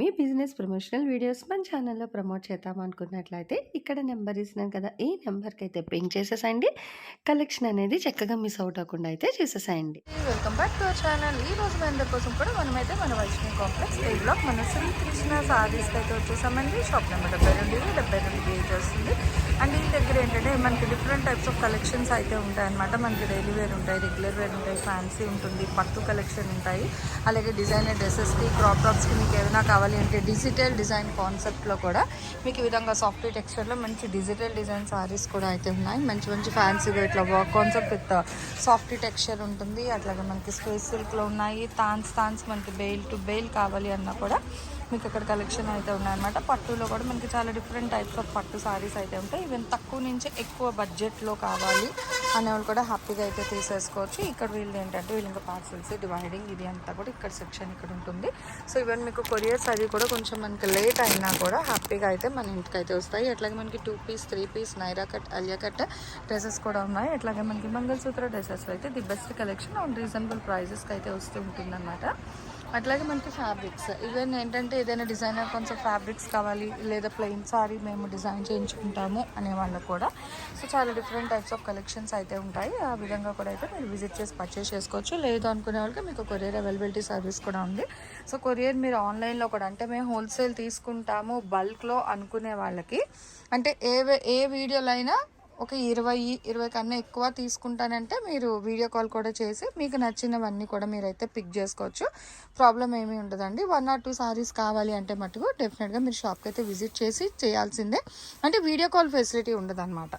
మీ business promotional videos మన ఛానల్లో promote చేద్దాం అనుకున్నట్లయితే ఇక్కడ నెంబర్ ఇస్తున్నాను కదా ఈ నెంబర్కి అయితే పింక్ చేసేసేయండి కలెక్షన్ అనేది చక్కగా మిస్ అవుట్ అవ్వకుండా అయితే చేసేసేయండి welcome back to our channel ఈ రోజు మన కోసం కూడా మనమైతే మన వైష్ణవి కాంప్లెక్స్ ఏ బ్లాక్ మన శ్రీ కృష్ణ సారీస్కి అయితే వచ్చేసామండి. షాప్ నెంబర్ డెబ్బై రెండు డెబ్బై రెండు ఏజ్ వస్తుంది. అండ్ ఈ దగ్గర ఏంటంటే మనకి డిఫరెంట్ టైప్స్ ఆఫ్ కలెక్షన్స్ అయితే ఉంటాయన్నమాట. మనకి డైలీ వేర్ ఉంటాయి రెగ్యులర్ వేర్ ఉంటాయి ఫ్యాన్సీ ఉంటుంది పట్టు కలెక్షన్ ఉంటాయి. అలాగే డిజైనర్ డ్రెస్సెస్కి క్రాప్ టాప్స్కి మీకు ఏమైనా కావాలి అంటే డిజిటల్ డిజైన్ కాన్సెప్ట్లో కూడా మీకు ఈ విధంగా సాఫ్ట్ టెక్స్చర్లో మంచి డిజిటల్ డిజైన్ సారీస్ కూడా అయితే ఉన్నాయి. మంచి మంచి ఫ్యాన్సీగా ఇట్లా work concept with soft texture ఉంటుంది. అట్లాగే మనకి స్పేస్ సిల్క్లో ఉన్నాయి. తాన్స్ తాన్స్ మనకి బెయిల్ టు బెయిల్ కావాలి అన్నా కూడా మీకు ఇక్కడ కలెక్షన్ అయితే ఉన్నాయన్నమాట. పట్టులో కూడా మనకి చాలా డిఫరెంట్ టైప్స్ ఆఫ్ పట్టు సారీస్ అయితే ఉంటాయి. ఈవెన్ తక్కువ నుంచి ఎక్కువ బడ్జెట్లో కావాలి అనేవాళ్ళు కూడా హ్యాపీగా అయితే తీసేసుకోవచ్చు. ఇక్కడ వీళ్ళు ఏంటంటే వీళ్ళు ఇంకా పార్సల్స్ డివైడింగ్ ఇది అంతా కూడా ఇక్కడ సెక్షన్ ఇక్కడ ఉంటుంది. సో ఈవెన్ మీకు కొరియర్స్ అది కూడా కొంచెం మనకి లేట్ అయినా కూడా హ్యాపీగా అయితే మన ఇంటికి అయితే వస్తాయి. అట్లాగే మనకి two piece three piece Naira cut Alia cut dresses కూడా ఉన్నాయి. అట్లాగే మనకి మంగళసూత్ర డ్రెస్సెస్ అయితే the best collection on reasonable ప్రైజెస్కి అయితే వస్తూ ఉంటుందన్నమాట. అట్లాగే మనకి ఫ్యాబ్రిక్స్. ఈవెన్ ఏంటంటే ఏదైనా డిజైనర్ కొంచెం ఫ్యాబ్రిక్స్ కావాలి లేదా ప్లెయిన్ సారీ మేము డిజైన్ చేయించుకుంటాము అనే వాళ్ళు కూడా. సో చాలా డిఫరెంట్ టైప్స్ ఆఫ్ కలెక్షన్స్ అయితే ఉంటాయి. ఆ విధంగా కూడా అయితే మీరు విజిట్ చేసి పర్చేస్ చేసుకోవచ్చు. లేదు అనుకునే వాళ్ళకి మీకు కొరియర్ అవైలబిలిటీ సర్వీస్ కూడా ఉంది. సో కొరియర్ మీరు ఆన్లైన్లో కూడా అంటే మేము హోల్సేల్ తీసుకుంటాము బల్క్లో అనుకునే వాళ్ళకి. అంటే ఏ ఏ వీడియోలైనా అయినా ఒక ఇరవై ఇరవై కన్నా ఎక్కువ తీసుకుంటానంటే మీరు వీడియో కాల్ కూడా చేసి మీకు నచ్చినవన్నీ కూడా మీరైతే పిక్ చేసుకోవచ్చు. ప్రాబ్లం ఏమీ ఉండదండి. వన్ ఆర్ టూ సారీస్ కావాలి అంటే మటుకు డెఫినెట్గా మీరు షాప్కి అయితే విజిట్ చేసి చేయాల్సిందే. అంటే వీడియో కాల్ ఫెసిలిటీ ఉండదన్నమాట.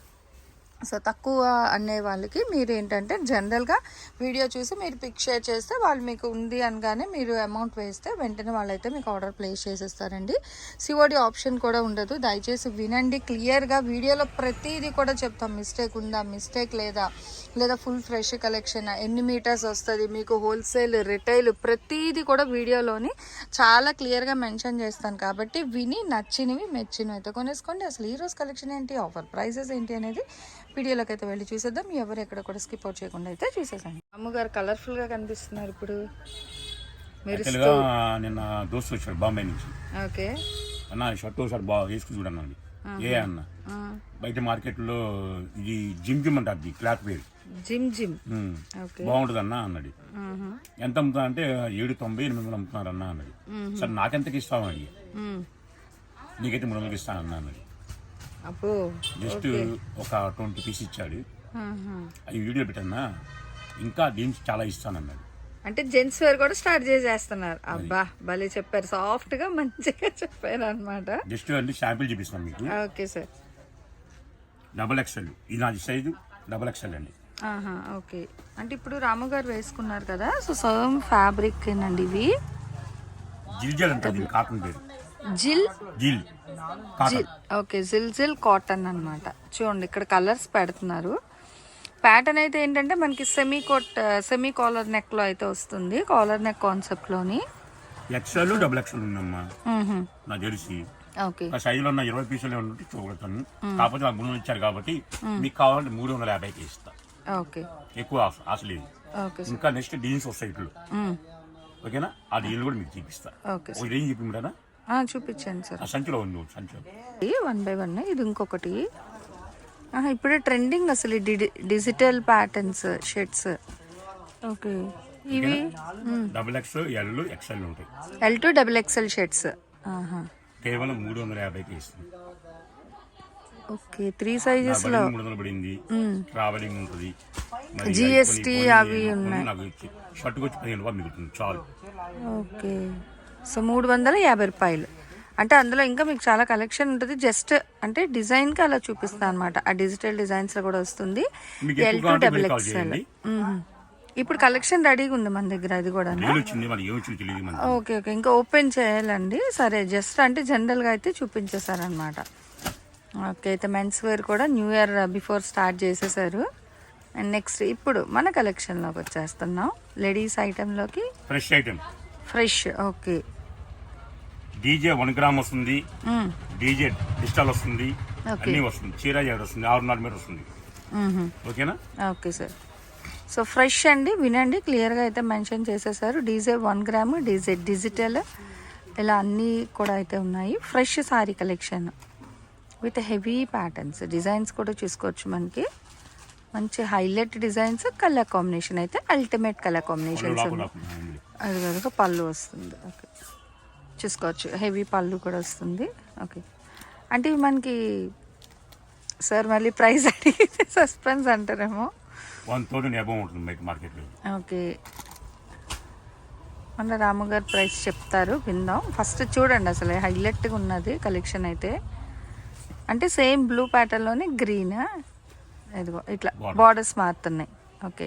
సో తక్కువ అనే వాళ్ళకి మీరు ఏంటంటే జనరల్గా వీడియో చూసి మీరు పిక్ షేర్ చేస్తే వాళ్ళు మీకు ఉంది అనగానే మీరు అమౌంట్ వేస్తే వెంటనే వాళ్ళైతే మీకు ఆర్డర్ ప్లేస్ చేసేస్తారండి. సిఓడి ఆప్షన్ కూడా ఉండదు. దయచేసి వినండి. క్లియర్గా వీడియోలో ప్రతిదీ కూడా చెప్తాం. మిస్టేక్ ఉందా? మిస్టేక్ లేదా? లేదా ఫుల్ ఫ్రెష్ కలెక్షన్ ఎన్ని మీటర్స్ వస్తుంది? మీకు హోల్సేల్ రిటైల్ ప్రతిదీ కూడా వీడియోలోని చాలా క్లియర్గా మెన్షన్ చేస్తాను. కాబట్టి విని నచ్చినవి మెచ్చినవి అయితే కొనేసుకోండి. అసలు ఈరోజు కలెక్షన్ ఏంటి? ఆఫర్ ప్రైసెస్ ఏంటి అనేది వీడియోలోకి అయితే వెళ్ళి చూసేద్దాం. ఎవరు ఎక్కడ కూడా స్కిప్ అవుట్ చేయకుండా అయితే చూసేసాను అమ్మగారు కలర్ఫుల్గా కనిపిస్తున్నారు ఇప్పుడు. నిన్న దోస్తు వచ్చాడు బాంబే నుంచి. ఓకే. అన్న షర్ట్ షర్ట్ బాగా వేసుకుని చూడన్నాడు ఏ అన్న? బయట మార్కెట్లో ఇది జిమ్ జిమ్ అంటారు క్లాత్ వేర్. జిమ్ జిమ్. బాగుంటుంది అన్న అన్నాడు. ఎంత అమ్ముతా అంటే ఏడు తొంభై ఎనిమిది వందలు అమ్ముతున్నారు అన్న అన్నాడు. సరే నాకెంతకి ఇస్తావు అడిగి నీకైతే మూడు వందలకి ఇస్తాను అన్న అన్నాడు. అబ్బో జస్ట్ ఒక ట్వంటీ పీస్ ఇచ్చాడు. అవి వీడియో పెట్టన్నా ఇంకా దీనికి చాలా ఇస్తానన్నాడు. అంటే జెంట్స్ వేర్ కూడా స్టార్ట్ చేసేస్తున్నారు. అబ్బా భలే చెప్పారు. సాఫ్ట్గా మంచిగా చెప్పారు అనమాట జస్ట్ అంటే శాంపిల్ చూపిస్తాను మీకు. Okay sir. డబల్ ఎక్స్ఎల్ ఇది నాది సైజు డబల్ ఎక్స్ఎల్ అండి. ఆహా ఓకే. అంటే ఇప్పుడు రాము గారు వేసుకున్నారు కదా సో సగం ఫ్యాబ్రిక్ ఏనండి ఇవి. జిల్జల్ అంటారు దీని కాటన్ పేరు. జిల్? జిల్. జిల్. ఓకే జిల్ జిల్ కాటన్ అన్నమాట. చూడండి ఇక్కడ కలర్స్ పెడుతున్నారు. ప్యాటర్న్ అయితే ఏంటంటే మనకి సెమీ కోట్ సెమీ కాలర్ నెక్లో అయితే వస్తుంది. కాలర్ నెక్ కాన్సెప్ట్లోని. ఎక్స్ఎల్ డబుల్ ఎక్స్ఎల్ ఉందమ్మా. నా తెలిసి. ఓకే. సైజులో ఉన్న ఇరవై పీసులు ఉంటే చూడతాను కాకపోతే నాకు మూడు ఇచ్చారు కాబట్టి మీకు కావాలంటే మూడు వందల యాభైకి ఇస్తా. ఓకే. ఎక్కువ ఆశ లేదు. సార్. ఇంకా నెక్స్ట్ డీన్స్ వస్తాయి ఇట్లు ఓకేనా? ఆ డీల్ కూడా మీకు చూపిస్తా. ఓకే ఒక డీన్ ఆ, చూపించండి సార్. ఆ సంచిలో వన్ బై వన్ ఇది ఇంకొకటి. ఇప్పుడే ట్రెండింగ్ అసలు డిజిటల్ ప్యాటర్న్స్ షర్ట్స్. ఓకే. ఇవి? డబుల్ ఎక్స్ ఎల్ ఎక్స్ఎల్ ఉంటాయి. L to double XL shirts. ఆహా. కేవలం మూడు వందల యాభైకి ఇస్తుంది ఓకే త్రీ సైజెస్లో. బడింగ్ మూడు వందలు పడింది. ట్రావెలింగ్ ఉంటుంది. కొన్ని- అవి ఉన్నాయి. వచ్చి పదిహేను రూపాయలు మిగులుతుంది చాలు. ఓకే. సో మూడు వందల యాభై రూపాయలు. అంటే అందులో ఇంకా మీకు చాలా కలెక్షన్ ఉంటుంది. జస్ట్ అంటే డిజైన్కి అలా చూపిస్తాను అనమాట ఆ డిజిటల్ డిజైన్స్లో కూడా వస్తుంది. ఎల్ టు డబుల్ ఎక్స్ఎల్ ఇప్పుడు కలెక్షన్ రెడీగా ఉంది మన దగ్గర అది కూడా ఓకే ఓకే. ఇంకా ఓపెన్ చేయాలండి. సరే జస్ట్ అంటే జనరల్గా అయితే చూపించేశారనమాట ఓకే అయితే మెన్స్ వేర్ కూడా న్యూ ఇయర్ బిఫోర్ స్టార్ట్ చేసేసారు. అండ్ నెక్స్ట్ ఇప్పుడు మన కలెక్షన్లోకి వచ్చేస్తున్నాం. Ladies ఐటెంలోకి fresh item fresh okay. DJ one gram వస్తుంది. డీజే డిజిటల్ వస్తుంది. అన్ని వస్తుంది. చీర వస్తుంది. ఆరున్నర వస్తుంది. ఓకేనా? Okay sir. సో ఫ్రెష్ అండి వినండి క్లియర్గా అయితే మెన్షన్ చేసేసారు. DJ one gram DJ digital. ఇలా అన్నీ కూడా అయితే ఉన్నాయి. Fresh sari collection. With heavy patterns. Designs కూడా చూసుకోవచ్చు మనకి. మంచి హైలైట్ డిజైన్స్ కలర్ కాంబినేషన్ అయితే అల్టిమేట్ కలర్ కాంబినేషన్స్ అది కనుక పళ్ళు వస్తుంది. ఓకే. చూసుకోవచ్చు. హెవీ పళ్ళు కూడా వస్తుంది. ఓకే. అంటే మనకి సార్ మళ్ళీ ప్రైస్ అడిగితే సస్పెన్స్ అంటారేమో. వన్ థౌసండ్ అబౌవ్ ఉంటుంది బయట మార్కెట్లో. ఓకే. మన రాము గారు ప్రైస్ చెప్తారు. విందాం. ఫస్ట్ చూడండి అసలు హైలైట్గా ఉన్నది కలెక్షన్ అయితే. అంటే సేమ్ బ్లూ ప్యాటర్న్లోనే గ్రీన్? ఇదిగో ఇట్లా. బార్డర్స్ మారుతున్నాయి. ఓకే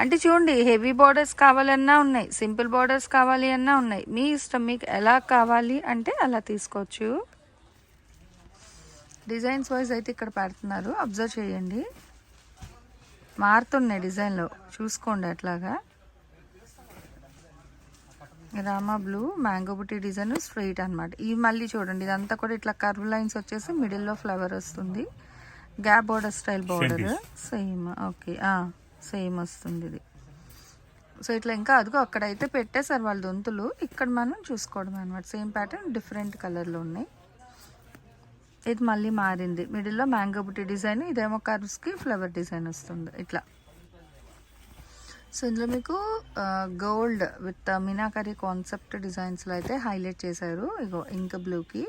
అంటే చూడండి హెవీ బార్డర్స్ కావాలన్నా ఉన్నాయి సింపుల్ బార్డర్స్ కావాలి అన్నా ఉన్నాయి. మీ ఇష్టం మీకు ఎలా కావాలి అంటే అలా తీసుకోవచ్చు. డిజైన్స్ వైజ్ అయితే ఇక్కడ పెడుతున్నారు. అబ్జర్వ్ చేయండి. మారుతున్నాయి డిజైన్లో. చూసుకోండి అట్లాగా. రామా బ్లూ మ్యాంగో బుట్టి డిజైన్ స్ట్రైట్ అన్నమాట. ఈ మళ్ళీ చూడండి ఇదంతా కూడా ఇట్లా కర్వ్ లైన్స్ వచ్చేసి మిడిల్లో ఫ్లవర్ వస్తుంది. Gap border style border? Same okay same వస్తుంది ఇది. సో ఇట్లా ఇంకా అదిగో అక్కడైతే పెట్టేశారు వాళ్ళ దొంతులు. ఇక్కడ మనం చూసుకోవడం అనమాట సేమ్ ప్యాటర్న్ డిఫరెంట్ కలర్లో ఉన్నాయి. ఇది మళ్ళీ మారింది. మిడిల్లో మ్యాంగో బుట్టి డిజైన్ ఇదేమో కర్వ్స్కి ఫ్లవర్ డిజైన్ వస్తుంది. ఇట్లా. సో ఇందులో మీకు గోల్డ్ విత్ మీనాకరీ కాన్సెప్ట్ డిజైన్స్లో అయితే హైలైట్ చేశారు. ఇగో ఇంక్ బ్లూకి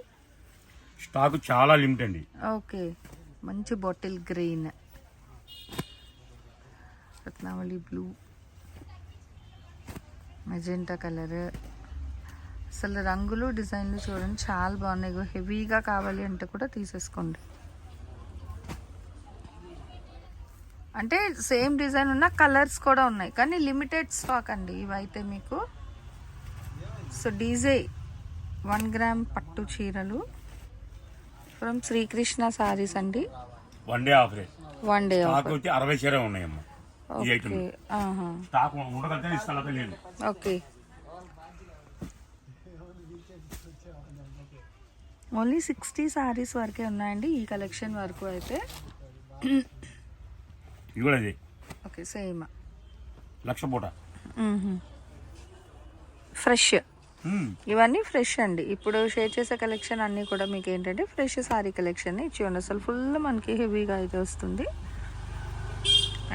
స్టాక్ చాలా లిమిట్ అండి. ఓకే మంచి bottle green. Ratnavali blue. Magenta colour. అసలు రంగులు డిజైన్లు చూడండి చాలా బాగున్నాయి. హెవీగా కావాలి అంటే కూడా తీసేసుకోండి. అంటే సేమ్ డిజైన్ ఉన్న కలర్స్ కూడా ఉన్నాయి. కానీ లిమిటెడ్ స్టాక్ అండి ఇవైతే మీకు. సో డీజే వన్ గ్రామ్ పట్టు చీరలు. ఫ్రమ్ శ్రీకృష్ణ సారీస్ అండి. One day offer one day stock వచ్చి అరవై చీర ఉన్నాయమ్మా. ఈ ఐటమ్. స్టాక్ ఉండగలిగితే ఇస్తాను లేదు. ఓకే ఓన్లీ సిక్స్టీ సారీస్ వరకే ఉన్నాయండి ఈ కలెక్షన్ వరకు అయితే. ఇది కూడా అదే ఓకే సేమ్ లక్ష పూట. ఫ్రెష్. ఇవన్నీ ఫ్రెష్ అండి. ఇప్పుడు షేర్ చేసే కలెక్షన్ అన్నీ కూడా మీకు ఏంటంటే ఫ్రెష్ సారీ కలెక్షన్ ఇచ్చి అసలు ఫుల్ మనకి హెవీగా అయితే వస్తుంది.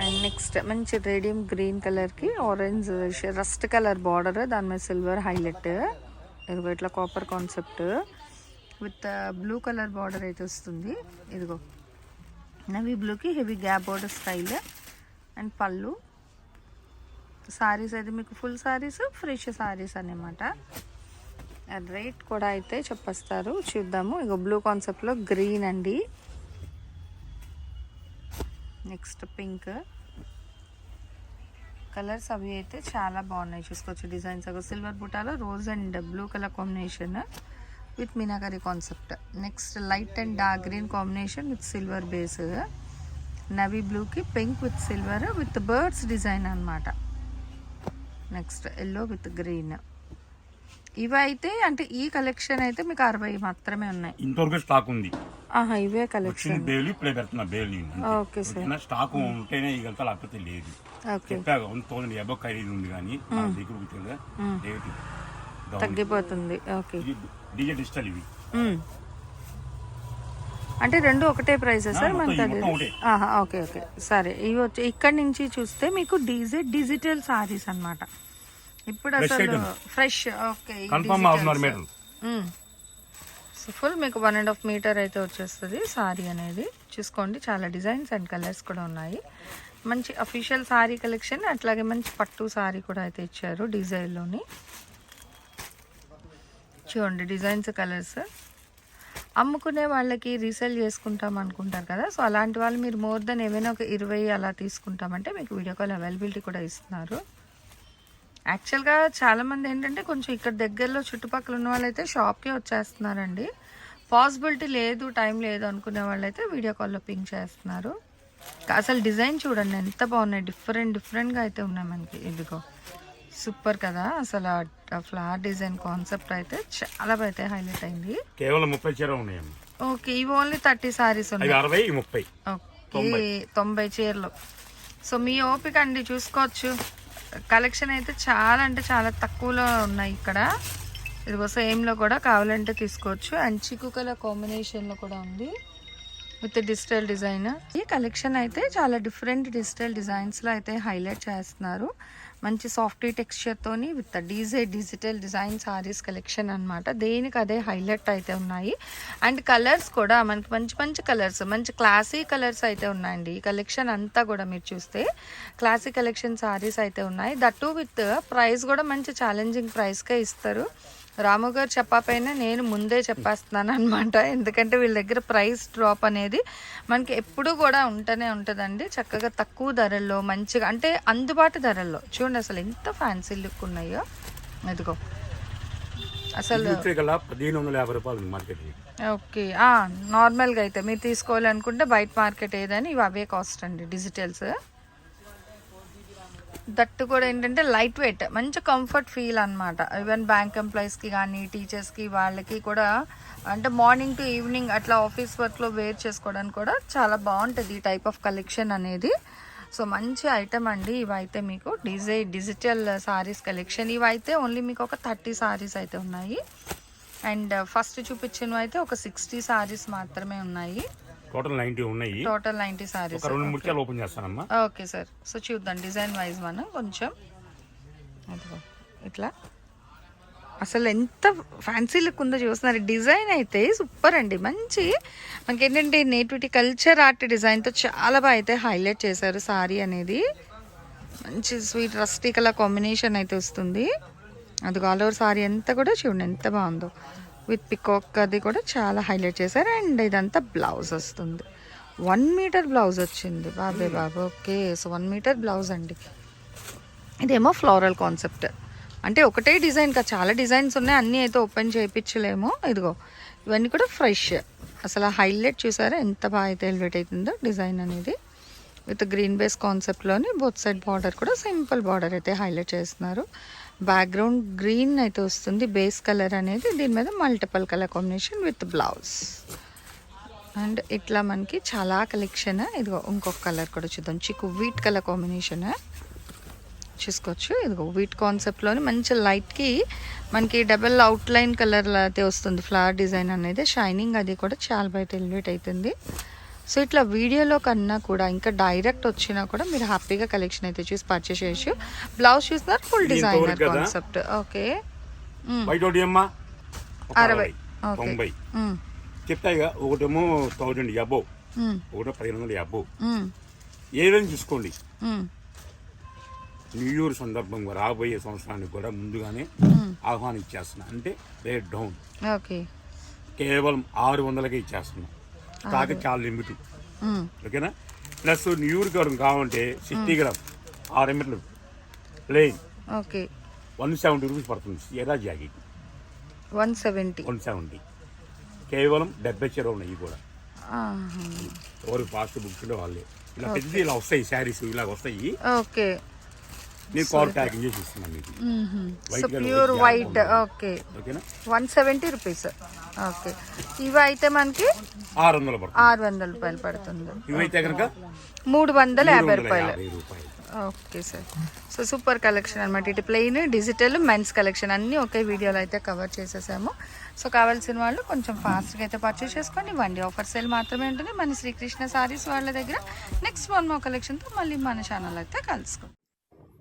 అండ్ నెక్స్ట్ మంచి రేడియం గ్రీన్ కలర్కి ఆరెంజ్ రస్ట్ కలర్ బార్డర్ దాని మీద సిల్వర్ హైలైట్ ఇదిగో ఇట్లా copper concept with blue colour border అయితే వస్తుంది. ఇదిగో. నవీ బ్లూకి heavy gap border style and పళ్ళు. సారీస్ అయితే మీకు ఫుల్ సారీస్ ఫ్రెష్ సారీస్ అనమాట రేట్ కూడా అయితే చెప్పేస్తారు. చూద్దాము. ఇక బ్లూ కాన్సెప్ట్లో గ్రీన్ అండి. నెక్స్ట్ పింక్ కలర్స్ అవి అయితే చాలా బాగున్నాయి. చూసుకోవచ్చు డిజైన్స్. ఒక silver బుటాలో rose and blue colour combination with meenakari concept next light and dark green combination with silver base navy బ్లూకి pink with silver with birds design అనమాట నెక్స్ట్ ఎల్లో విత్ గ్రీన్. ఇవి అయితే అంటే ఈ కలెక్షన్ అయితే మీకు అరవై మాత్రమే ఉన్నాయి. ఇంతవరకు స్టాక్ ఉంది. ఆహా ఇవే కలెక్షన్ బేలు ఇప్పుడే పెడుతున్నా బేలు నేను. Okay sir? స్టాక్ ఉంటేనే ఇగలుతా లేకపోతే లేదు. చెప్పాక వన్ థౌసండ్ ఎబో ఖరీదు ఉంది కానీ దగ్గర. తగ్గిపోతుంది. ఓకే. డిజిటల్ ఇవి. అంటే రెండు ఒకటే ప్రైస్ సార్ మనకి అది ఓకే ఓకే. సరే ఇవి వచ్చి ఇక్కడ నుంచి చూస్తే మీకు డీజే డిజిటల్ సారీస్ అన్నమాట. ఇప్పుడు అసలు. Fresh okay. సో ఫుల్ మీకు వన్ అండ్ హాఫ్ మీటర్ అయితే వచ్చేస్తుంది సారీ అనేది. చూసుకోండి చాలా డిజైన్స్ అండ్ కలర్స్ కూడా ఉన్నాయి. మంచి అఫీషియల్ సారీ కలెక్షన్ అట్లాగే మంచి పట్టు సారీ కూడా అయితే ఇచ్చారు డిజైన్లోని. చూడండి డిజైన్స్ కలర్స్. అమ్ముకునే వాళ్ళకి రీసేల్ చేసుకుంటాం అనుకుంటారు కదా. సో అలాంటి వాళ్ళు మీరు మోర్ దెన్ ఏమైనా ఒక ఇరవై అలా తీసుకుంటామంటే మీకు వీడియో కాల్ అవైలబిలిటీ కూడా ఇస్తున్నారు. యాక్చువల్గా చాలామంది ఏంటంటే కొంచెం ఇక్కడ దగ్గరలో చుట్టుపక్కల ఉన్న వాళ్ళైతే షాప్కే వచ్చేస్తున్నారండి. పాసిబిలిటీ లేదు టైం లేదు అనుకునే వాళ్ళైతే వీడియో కాల్లో పింక్ చేస్తున్నారు. అసలు డిజైన్ చూడండి ఎంత బాగున్నాయి. డిఫరెంట్ డిఫరెంట్గా అయితే ఉన్నాయి మనకి. ఇదిగో. సూపర్ కదా. అసలు ఆ ఫ్లవర్ డిజైన్ కాన్సెప్ట్ అయితే చాలా అయితే హైలైట్ అయింది. కేవలం ముప్పై చీర ఉన్నాయమ్మా. ఓకే ఇవి ఓన్లీ థర్టీ సారీస్ ఉన్నాయి. అరవై ముప్పై. తొంభై. ఈ తొంభై చీరలు. సో మీ ఓపిక అండి చూసుకోవచ్చు. కలెక్షన్ అయితే చాలా అంటే చాలా తక్కువలో ఉన్నాయి ఇక్కడ. ఇదిగో సేమ్లో కూడా కావాలంటే తీసుకోవచ్చు. అండ్ చిక్కు కలర్ కాంబినేషన్లో కూడా ఉంది. విత్ డిజిటల్ డిజైన్ ఈ కలెక్షన్ అయితే చాలా డిఫరెంట్ డిజిటల్ డిజైన్స్లో అయితే హైలైట్ చేస్తున్నారు. మంచి soft టెక్స్చర్తోని with DJ digital design saris collection అన్నమాట. దేనికి అదే హైలైట్ అయితే ఉన్నాయి. అండ్ కలర్స్ కూడా మనకి మంచి మంచి కలర్స్ మంచి క్లాసీ కలర్స్ అయితే ఉన్నాయండి. ఈ కలెక్షన్ అంతా కూడా మీరు చూస్తే క్లాసీ కలెక్షన్ సారీస్ అయితే ఉన్నాయి. దట్టు విత్ ప్రైస్ కూడా మంచి ఛాలెంజింగ్ ప్రైస్కే ఇస్తారు. రాము గారు చెప్పకపోయినా నేను ముందే చెప్పేస్తున్నాను అనమాట ఎందుకంటే వీళ్ళ దగ్గర ప్రైస్ డ్రాప్ అనేది మనకి ఎప్పుడు కూడా ఉంటూనే ఉంటుందండి. చక్కగా తక్కువ ధరల్లో మంచిగా అంటే అందుబాటు ధరల్లో. చూడండి అసలు ఎంత ఫ్యాన్సీ లుక్ ఉన్నాయో. ఇదిగో. అసలు ఓకే. నార్మల్గా అయితే మీరు తీసుకోవాలనుకుంటే బయట మార్కెట్ ఏదని ఇవి అవే కాస్ట్ అండి డిజిటల్స్ దట్టు కూడా ఏంటంటే లైట్ వెయిట్ మంచి కంఫర్ట్ ఫీల్ అనమాట ఈవెన్ బ్యాంక్ ఎంప్లాయీస్కి కానీ టీచర్స్కి వాళ్ళకి కూడా అంటే మార్నింగ్ టు ఈవినింగ్ అట్లా ఆఫీస్ వర్క్లో వేర్ చేసుకోవడానికి కూడా చాలా బాగుంటుంది ఈ టైప్ ఆఫ్ కలెక్షన్ అనేది. సో మంచి ఐటమ్ అండి ఇవైతే మీకు. డిజై డిజిటల్ సారీస్ కలెక్షన్ ఇవైతే ఓన్లీ మీకు ఒక థర్టీ సారీస్ అయితే ఉన్నాయి. అండ్ ఫస్ట్ చూపించినవి అయితే ఒక సిక్స్టీ సారీస్ మాత్రమే ఉన్నాయి. టోటల్ నైన్టీ ఉన్నాయి. టోటల్ నైంటీ సారీస్ ఒక రెండు ముత్యాలు ఓపెన్ చేస్తానమ్మా. Okay sir. సో చూద్దాం డిజైన్ వైజ్ మనం కొంచెం. ఇట్లా. అసలు ఎంత ఫ్యాన్సీ లుక్ ఉందో చూస్తున్నారు. డిజైన్ అయితే సూపర్ అండి. మంచి మనకి ఏంటంటే నేటివిటీ కల్చర్ ఆర్ట్ డిజైన్తో చాలా బాగా అయితే హైలైట్ చేశారు సారీ అనేది. మంచి స్వీట్ రస్టీ కలర్ కాంబినేషన్ అయితే వస్తుంది. అది ఆల్ ఓవర్ సారీ అంతా కూడా చూడండి ఎంత బాగుందో. విత్ పికాక్ అది కూడా చాలా హైలైట్ చేశారు. అండ్ ఇదంతా బ్లౌజ్ వస్తుంది. వన్ మీటర్ బ్లౌజ్ వచ్చింది. బాబే బాబు okay. So one meter blouse అండి. ఇదేమో ఫ్లోరల్ కాన్సెప్ట్. అంటే ఒకటే డిజైన్ కాదు చాలా డిజైన్స్ ఉన్నాయి. అన్నీ అయితే ఓపెన్ చేయించలేము ఇదిగో ఇవన్నీ కూడా ఫ్రెష్. అసలు హైలైట్ చూసారా? ఎంత బాగా అయితే ఎలివేట్ అవుతుందో డిజైన్ అనేది. విత్ గ్రీన్ బేస్ కాన్సెప్ట్లోని బోత్ సైడ్ బార్డర్ కూడా సింపుల్ బార్డర్ అయితే హైలైట్ చేస్తున్నారు. బ్యాక్గ్రౌండ్ గ్రీన్ అయితే వస్తుంది. బేస్ కలర్ అనేది దీని మీద multiple colour combination with blouse and ఇట్లా మనకి చాలా కలెక్షన్ ఇదిగో ఇంకొక కలర్ కూడా చూద్దాం. చిక్కు వీట్ కలర్ కాంబినేషన్ చూసుకోవచ్చు. ఇదిగో వీట్ కాన్సెప్ట్లోని మంచి లైట్కి మనకి డబల్ అవుట్లైన్ కలర్ అయితే వస్తుంది. ఫ్లవర్ డిజైన్ అనేది షైనింగ్ అది కూడా చాలా బయట ఎలివేట్ అవుతుంది. సో ఇట్లా వీడియోలో కన్నా కూడా ఇంకా డైరెక్ట్ వచ్చినా కూడా మీరు హ్యాపీగా కలెక్షన్ అయితే చూసి పర్చేస్ చేయొచ్చు. బ్లౌజ్ చూస్తున్నారు ఫుల్ డిజైనర్? కాన్సెప్ట్ ఓకే అరవై. తొంభై. చెప్తాయిగా ఒకటేమో థౌజండ్ అబో ఒకటో పదిహేను వందల అబో ఏదైనా చూసుకోండి. న్యూ ఇయర్ సందర్భంగా రాబోయే సంవత్సరానికి కూడా ముందుగానే ఆహ్వానించేస్తున్నా. అంటే రేట్ డౌన్ ఓకే కేవలం ఆరు వందలకే ఇచ్చేస్తున్నాం. కాక చాలా లిమిట్. ఓకేనా? ప్లస్ న్యూ ఇయర్ గరం కావాలంటే సిక్స్టీ గ్రామ్ ఆరు ఎంఎట్లు plain. Okay. One seventy rupees పడుతుంది. ఎరా jacket. One seventy. One seventy. కేవలం డెబ్బై చీర ఉన్నాయి ఇవి కూడా. ఎవరు ఫాస్ట్ బుక్స్ వాళ్ళే. ఇలా పెద్ద ఇలా వస్తాయి శారీస్ ఇలా వస్తాయి. ఓకే. నేను కాల్ ప్యాకింగ్ చేసి ఇస్తున్నాను మీకు. So pure white okay one seventy rupees okay ఇవి అయితే మనకి ఆరు వందలు ఆరు వందల రూపాయలు పడుతుంది. ఇవైతే కనుక మూడు వందల యాభై రూపాయలు. Okay sir so super collection అనమాట ఇటు ప్లెయిన్ డిజిటల్ మెన్స్ కలెక్షన్ అన్నీ ఒకే వీడియోలో అయితే కవర్ చేసేసాము. సో కావాల్సిన వాళ్ళు కొంచెం ఫాస్ట్గా అయితే పర్చేస్ చేసుకోండి. ఇవ్వండి ఆఫర్ సేల్ మాత్రమే ఉంటుంది. మన శ్రీకృష్ణ సారీస్ వాళ్ళ దగ్గర. నెక్స్ట్ వన్ మో కలెక్షన్తో మళ్ళీ మన ఛానల్ అయితే కలుసుకుంటాం